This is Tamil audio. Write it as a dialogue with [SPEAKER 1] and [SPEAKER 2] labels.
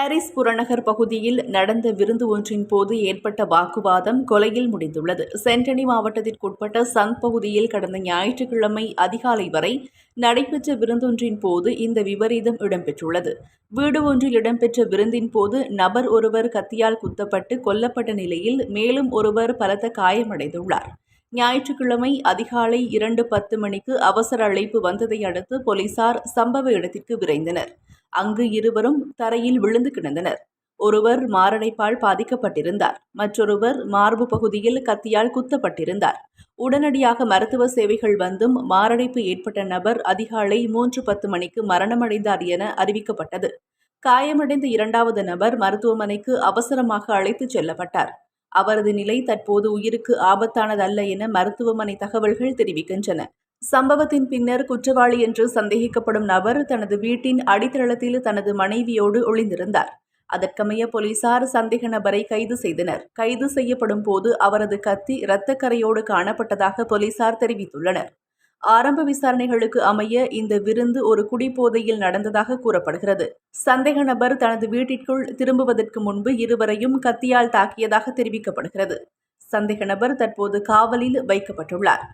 [SPEAKER 1] பாரிஸ் புறநகர் பகுதியில் நடந்த விருந்து ஒன்றின் போது ஏற்பட்ட வாக்குவாதம் கொலையில் முடிந்துள்ளது. சென்டனி மாவட்டத்திற்குட்பட்ட சந்த் பகுதியில் கடந்த ஞாயிற்றுக்கிழமை அதிகாலை வரை நடைபெற்ற விருந்தொன்றின் போது இந்த விபரீதம் இடம்பெற்றுள்ளது. வீடு ஒன்றில் இடம்பெற்ற விருந்தின் போது நபர் ஒருவர் கத்தியால் குத்தப்பட்டு கொல்லப்பட்ட நிலையில் மேலும் ஒருவர் பலத்த காயமடைந்துள்ளார். ஞாயிற்றுக்கிழமை அதிகாலை இரண்டு பத்து மணிக்கு அவசர அழைப்பு வந்ததை அடுத்து போலீசார் சம்பவ இடத்திற்கு விரைந்தனர். அங்கு இருவரும் தரையில் விழுந்து கிடந்தனர். ஒருவர் மாரடைப்பால் பாதிக்கப்பட்டிருந்தார். மற்றொருவர் மார்பு பகுதியில் கத்தியால் குத்தப்பட்டிருந்தார். உடனடியாக மருத்துவ சேவைகள் வந்தும் மாரடைப்பு ஏற்பட்ட நபர் அதிகாலை மூன்று பத்து மணிக்கு மரணமடைந்தார் என அறிவிக்கப்பட்டது. காயமடைந்த இரண்டாவது நபர் மருத்துவமனைக்கு அவசரமாக அழைத்துச் செல்லப்பட்டார். அவரது நிலை தற்போது உயிருக்கு ஆபத்தானதல்ல என மருத்துவமனை தகவல்கள் தெரிவிக்கின்றன. சம்பவத்தின் பின்னர் குற்றவாளி என்று சந்தேகிக்கப்படும் நபர் தனது வீட்டின் அடித்தளத்தில் தனது மனைவியோடு ஒளிந்திருந்தார். அதற்கமைய போலீசார் சந்தேக நபரை கைது செய்தனர். கைது செய்யப்படும் போது அவரது கத்தி இரத்தக்கரையோடு காணப்பட்டதாக போலீசார் தெரிவித்துள்ளனர். ஆரம்ப விசாரணைகளுக்கு அமைய இந்த விருந்து ஒரு குடிபோதையில் நடந்ததாக கூறப்படுகிறது. சந்தேக நபர் தனது வீட்டிற்குள் திரும்புவதற்கு முன்பு இருவரையும் கத்தியால் தாக்கியதாக தெரிவிக்கப்படுகிறது. சந்தேக நபர் தற்போது காவலில் வைக்கப்பட்டுள்ளார்.